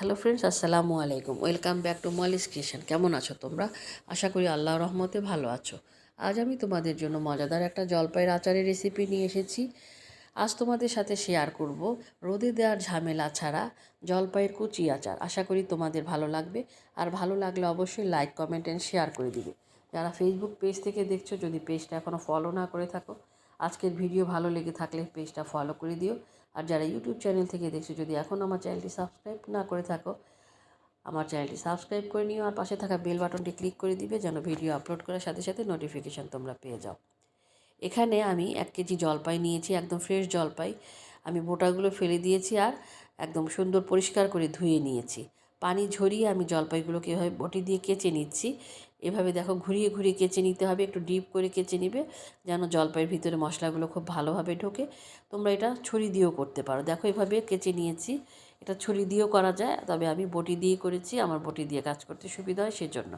Hello friends আসসালামু আলাইকুম। Welcome back to Molly's kitchen কেমন আছো তোমরা? আশা করি আল্লাহ রহমতে ভালো আছো। আজ আমি তোমাদের জন্য মজাদার একটা জলপাইয়ের আচারের রেসিপি নিয়ে এসেছি। আজ তোমাদের সাথে শেয়ার করব রোদে দেওয়ার ঝামেলা ছাড়া জলপাইয়ের কুচি আচার। আশা করি তোমাদের ভালো লাগবে। আর ভালো লাগলে অবশ্যই লাইক কমেন্ট অ্যান্ড শেয়ার করে দিবে। যারা ফেসবুক পেজ থেকে দেখছ, যদি পেজটা এখনও ফলো না করে থাকো, আজকের ভিডিও ভালো লেগে থাকলে পেজটা ফলো করে দিও। আর যারা ইউটিউব চ্যানেল থেকে দেখছ, যদি এখন আমার চ্যানেলটি সাবস্ক্রাইব না করে থাকো, আমার চ্যানেলটি সাবস্ক্রাইব করে নিও আর পাশে থাকা বেল বাটনটি ক্লিক করে দিবে যেন ভিডিও আপলোড করার সাথে সাথে নোটিফিকেশান তোমরা পেয়ে যাও। এখানে আমি এক কেজি জলপাই নিয়েছি, একদম ফ্রেশ জলপাই। আমি বোটাগুলো ফেলে দিয়েছি আর একদম সুন্দর পরিষ্কার করে ধুয়ে নিয়েছি। পানি ঝরিয়ে আমি জলপাইগুলোকে এভাবে বটি দিয়ে কেচে নিচ্ছি। এভাবে দেখো ঘুরিয়ে ঘুরিয়ে কেচে নিতে হবে, একটু ডিপ করে কেচে নিবে যেন জলপাইয়ের ভিতরে মশলাগুলো খুব ভালোভাবে ঢোকে। তোমরা এটা ছুরি দিয়েও করতে পারো। দেখো এভাবে কেচে নিয়েছি। এটা ছুরি দিয়েও করা যায়, তবে আমি বটি দিয়ে করেছি, আমার বটি দিয়ে কাজ করতে সুবিধা হয় সেজন্য।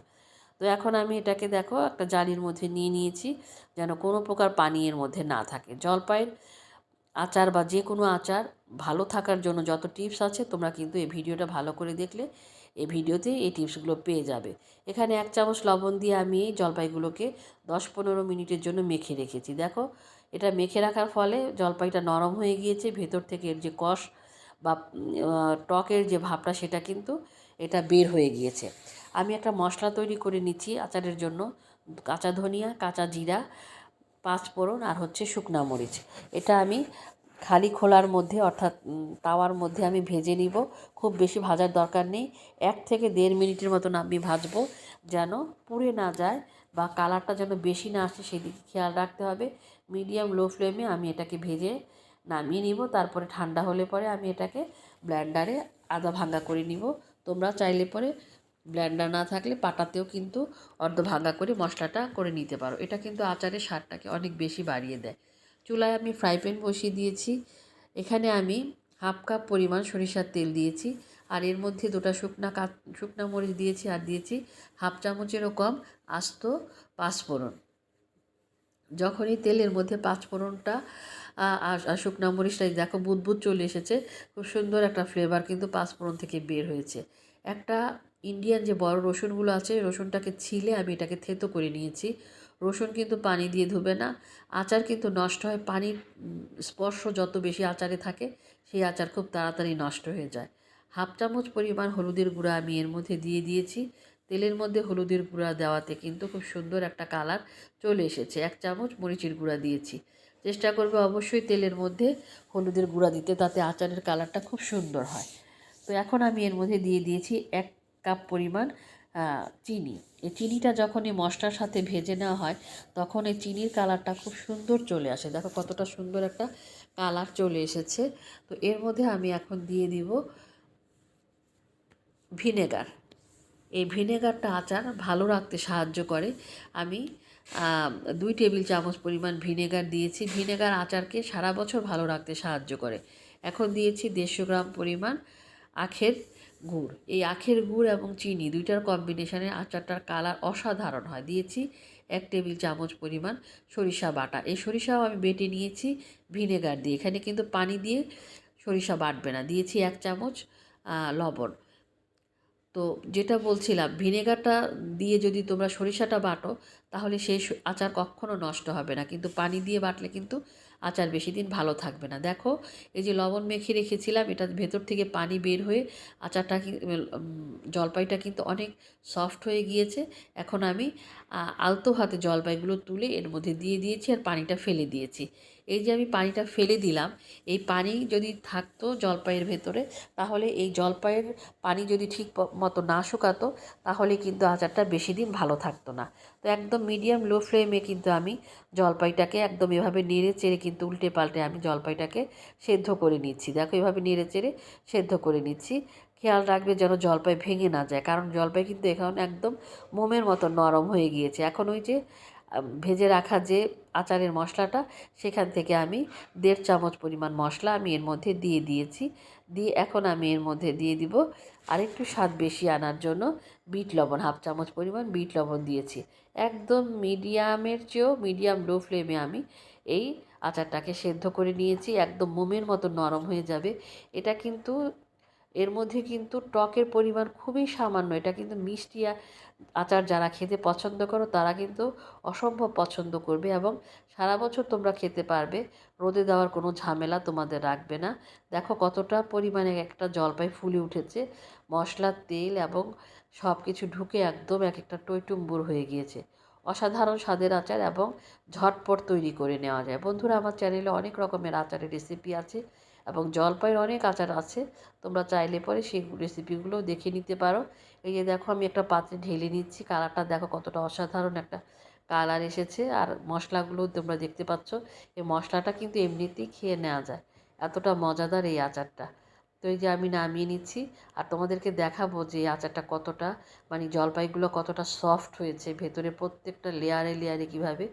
তো এখন আমি এটাকে দেখো একটা জালির মধ্যে নিয়ে নিয়েছি যেন কোনো প্রকার পানি এর মধ্যে না থাকে। জলপাইয়ের আচার বা যে কোনো আচার ভালো থাকার জন্য যত টিপস আছে, তোমরা কিন্তু এই ভিডিওটা ভালো করে দেখলে এই ভিডিওতে এই টিপসগুলো পেয়ে যাবে। এখানে এক চামচ লবণ দিয়ে আমি এই জলপাইগুলোকে দশ পনেরো মিনিটের জন্য মেখে রেখেছি। দেখো, এটা মেখে রাখার ফলে জলপাইটা নরম হয়ে গিয়েছে, ভেতর থেকে এর যে কষ বা টকের যে ভাবটা সেটা কিন্তু এটা বের হয়ে গিয়েছে। আমি একটা মশলা তৈরি করে নিচ্ছি আচারের জন্য। কাঁচা ধনিয়া, কাঁচা জিরা পাঁচ ফোড়ন আর হচ্ছে শুকনা মরিচ। এটা আমি খালি খোলার মধ্যে অর্থাৎ তাওয়ার মধ্যে আমি ভেজে নিব। খুব বেশি ভাজার দরকার নেই। এক থেকে দেড় মিনিটের মতন আমি ভাজবো যেন পুড়ে না যায় বা কালারটা যেন বেশি না আসে সেদিকে খেয়াল রাখতে হবে। মিডিয়াম লো ফ্লেমে আমি এটাকে ভেজে নামিয়ে নিব। তারপরে ঠান্ডা হলে পরে আমি এটাকে ব্ল্যান্ডারে আদা ভাঙ্গা করে নিব। তোমরা চাইলে পরে ব্ল্যান্ডার না থাকলে পাটাতেও কিন্তু অর্ধ ভাঙ্গা করে মশলাটা করে নিতে পারো। এটা কিন্তু আচারের স্বাদটাকে অনেক বেশি বাড়িয়ে দেয়। চুলায় আমি ফ্রাই প্যান বসিয়ে দিয়েছি। এখানে আমি হাফ কাপ পরিমাণ সরিষার তেল দিয়েছি। আর এর মধ্যে দুটা শুকনা কা, শুকনা মরিচ দিয়েছি আর দিয়েছি হাফ চামচেরও কম আস্ত পাঁচফোড়ন। যখনই তেলের মধ্যে পাঁচফোড়নটা আর শুকনা মরিচটা দেখো বুদবুদ চলে এসেছে। খুব সুন্দর একটা ফ্লেভার কিন্তু পাঁচফোড়ন থেকে বের হয়েছে। একটা ইন্ডিয়ান যে বড় রসুনগুলো আছে, রসুনটাকে ছিলে আমি এটাকে থেতো করে নিয়েছি। রসুন কিন্তু পানি দিয়ে ধুবে না। আচার কিন্তু নষ্ট হয়। পানির স্পর্শ যত বেশি আচারে থাকে, সেই আচার খুব তাড়াতাড়ি নষ্ট হয়ে যায়। হাফ চামচ পরিমাণ হলুদের গুঁড়া আমি এর মধ্যে দিয়ে দিয়েছি। তেলের মধ্যে হলুদের গুঁড়া দেওয়াতে কিন্তু খুব সুন্দর একটা কালার চলে এসেছে। এক চামচ মরিচের গুঁড়া দিয়েছি। চেষ্টা করবে অবশ্যই তেলের মধ্যে হলুদের গুঁড়া দিতে, তাতে আচারের কালারটা খুব সুন্দর হয়। তো এখন আমি এর মধ্যে দিয়ে দিয়েছি এক কাপ পরিমাণ চিনি। এই চিনিটা যখন এই মশলার সাথে ভেজে নেওয়া হয়, তখন এই চিনির কালারটা খুব সুন্দর চলে আসে। দেখো কতটা সুন্দর একটা কালার চলে এসেছে। তো এর মধ্যে আমি এখন দিয়ে দিব ভিনেগার। এই ভিনেগারটা আচার ভালো রাখতে সাহায্য করে। আমি দুই টেবিল চামচ পরিমাণ ভিনেগার দিয়েছি। ভিনেগার আচারকে সারা বছর ভালো রাখতে সাহায্য করে। এখন দিয়েছি দেড়শো গ্রাম পরিমাণ আখের গুড়। এই আখের গুড় এবং চিনি দুইটার কম্বিনেশনে আচারটার কালার অসাধারণ হয়। দিয়েছি এক টেবিল চামচ পরিমাণ সরিষা বাটা। এই সরিষাও আমি বেটে নিয়েছি ভিনেগার দিয়ে। এখানে কিন্তু পানি দিয়ে সরিষা বাটবে না। দিয়েছি এক চামচ লবণ। তো যেটা বলছিলাম, ভিনেগারটা দিয়ে যদি তোমরা সরিষাটা বাটো, তাহলে সেই আচার কখনও নষ্ট হবে না। কিন্তু পানি দিয়ে বাটলে কিন্তু আচার বেশি দিন ভালো থাকবে না। দেখো, এই যে লবণ মেখে রেখেছিলাম, এটা ভেতর থেকে পানি বের হয়ে আচারটা জলপাইটা কিন্তু অনেক সফট হয়ে গিয়েছে। এখন আমি আলতো হাতে জলপাইগুলো তুলে এর মধ্যে দিয়ে দিয়েছি আর পানিটা ফেলে দিয়েছি। এই যে আমি পানিটা ফেলে দিলাম, এই পানি যদি থাকতো জলপাইয়ের ভেতরে, তাহলে এই জলপাইয়ের পানি যদি ঠিক মতো না শুকাতো, তাহলে কিন্তু আচারটা বেশি দিন ভালো থাকতো না। তো একদম মিডিয়াম লো ফ্লেমে কিন্তু আমি জলপাইটাকে একদম এভাবে নেড়ে চেড়ে কিন্তু উল্টে পাল্টে আমি জলপাইটাকে সেদ্ধ করে নিচ্ছি। দেখো এভাবে নেড়ে চেড়ে সেদ্ধ করে নিচ্ছি। খেয়াল রাখবে যেন জলপাই ভেঙে না যায়, কারণ জলপাই কিন্তু এখন একদম মোমের মতো নরম হয়ে গিয়েছে। এখন ওই যে ভেজে রাখা যে আচারের মশলাটা, সেখান থেকে আমি দেড় চামচ পরিমাণ মশলা আমি এর মধ্যে দিয়ে দিয়েছি। দিয়ে এখন আমি এর মধ্যে দিয়ে দিব আরেকটু স্বাদ বেশি আনার জন্য বিট লবণ, হাফ চামচ পরিমাণ বিট লবণ দিয়েছি। একদম মিডিয়ামের চেয়েও মিডিয়াম লো ফ্লেমে আমি এই আচারটাকে সেদ্ধ করে নিয়েছি, একদম মোমের মতো নরম হয়ে যাবে। এটা কিন্তু, এর মধ্যে কিন্তু টকের পরিমাণ খুবই সামান্য, এটা কিন্তু মিষ্টি আচার যারা খেতে পছন্দ করো, তারা কিন্তু অসম্ভব পছন্দ করবে এবং সারা বছর তোমরা খেতে পারবে। রোদে দেওয়ার কোনো ঝামেলা তোমাদের রাখবে না। দেখো কতটা পরিমাণে একটা জলপাই ফুলে উঠেছে। মশলার তেল এবং সব কিছু ঢুকে একদম এক একটা টইটুম্বুর হয়ে গিয়েছে। অসাধারণ স্বাদের আচার এবং ঝটপট তৈরি করে নেওয়া যায়। বন্ধুরা, আমার চ্যানেলে অনেক রকমের আচারের রেসিপি আছে। এবং জলপাইয়ের অনেক আচার আছে। তোমরা চাইলে পরে সেই রেসিপিগুলো দেখে নিতে পারো। এই যে দেখো, আমি একটা পাত্রে ঢেলে নিচ্ছি। কালারটা দেখো কতটা অসাধারণ একটা কালার এসেছে। আর মশলাগুলো তোমরা দেখতে পাচ্ছ। এই মশলাটা কিন্তু এমনিতেই খেয়ে নেওয়া যায়। এতটা মজাদার এই আচারটা। তো এই যে আমি নামিয়ে নিচ্ছি। আর তোমাদেরকে দেখাবো যে আচারটা কতটা মানে জলপাইগুলো কতটা সফট হয়েছে। ভেতরে প্রত্যেকটা লেয়ারে লেয়ারে কীভাবে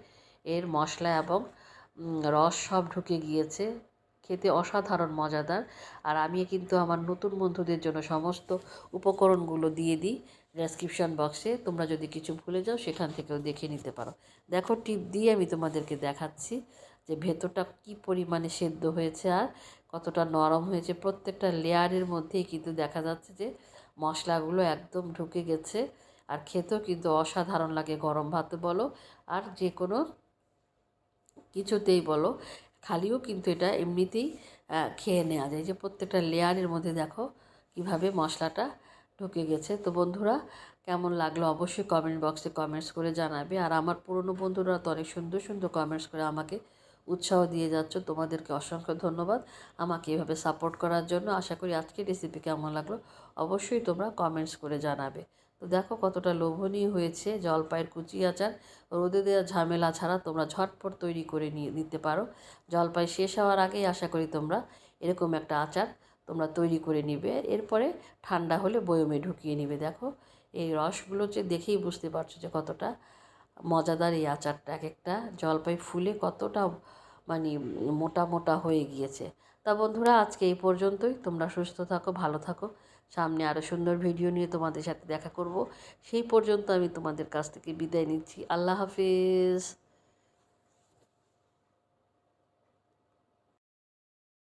এর মশলা এবং রস সব ঢুকে গিয়েছে। খেতে অসাধারণ, মজাদার। আর আমি কিন্তু আমার নতুন বন্ধুদের জন্য সমস্ত উপকরণগুলো দিয়ে দিই ডেসক্রিপশন বক্সে তোমরা যদি কিছু ভুলে যাও, সেখান থেকেও দেখে নিতে পারো। দেখো টিপ দিয়ে আমি তোমাদেরকে দেখাচ্ছি যে ভেতরটা কি পরিমাণে সেদ্ধ হয়েছে আর কতটা নরম হয়েছে। প্রত্যেকটা লেয়ারের মধ্যেই কিন্তু দেখা যাচ্ছে যে মশলাগুলো একদম ঢুকে গেছে। আর খেতেও কিন্তু অসাধারণ লাগে গরম ভাতে বলো, আর যে কোনো কিছুতেই বলো। খালিও কিন্তু এটা এমনিতেই খেয়ে নেওয়া যায়। যে প্রত্যেকটা লেয়ারের মধ্যে দেখো কীভাবে মশলাটা ঢুকে গেছে। তো বন্ধুরা, কেমন লাগল অবশ্যই কমেন্ট বক্সে কমেন্টস করে জানাবে। আর আমার পুরনো বন্ধুরা তো অনেক সুন্দর সুন্দর কমেন্টস করে আমাকে উৎসাহ দিয়ে যাচ্ছ। তোমাদেরকে অসংখ্য ধন্যবাদ আমাকে এভাবে সাপোর্ট করার জন্য। আশা করি আজকের রেসিপি কেমন লাগল অবশ্যই তোমরা কমেন্টস করে জানাবে। তো দেখো কতটা লোভনীয় হয়েছে জলপাইয়ের কুচি আচার। রোদে দেওয়া ঝামেলা ছাড়া তোমরা ঝটপট তৈরি করে নিয়ে নিতে পারো। জলপাই শেষ হওয়ার আগেই আশা করি তোমরা এরকম একটা আচার তোমরা তৈরি করে নিবে। এরপরে ঠান্ডা হলে বয়মে ঢুকিয়ে নিবে। দেখো এই রসগুলো যে দেখেই বুঝতে পারছ যে কতটা মজাদার এই আচারটা। এক একটা জলপাই ফুলে কতটা মানে মোটা মোটা হয়ে গিয়েছে। তা বন্ধুরা, আজকে এই পর্যন্তই। তোমরা সুস্থ থাকো, ভালো থাকো। সামনে আরও সুন্দর ভিডিও নিয়ে তোমাদের সাথে দেখা করব। সেই পর্যন্ত আমি তোমাদের কাছ থেকে বিদায় নিচ্ছি। আল্লাহ হাফিজ।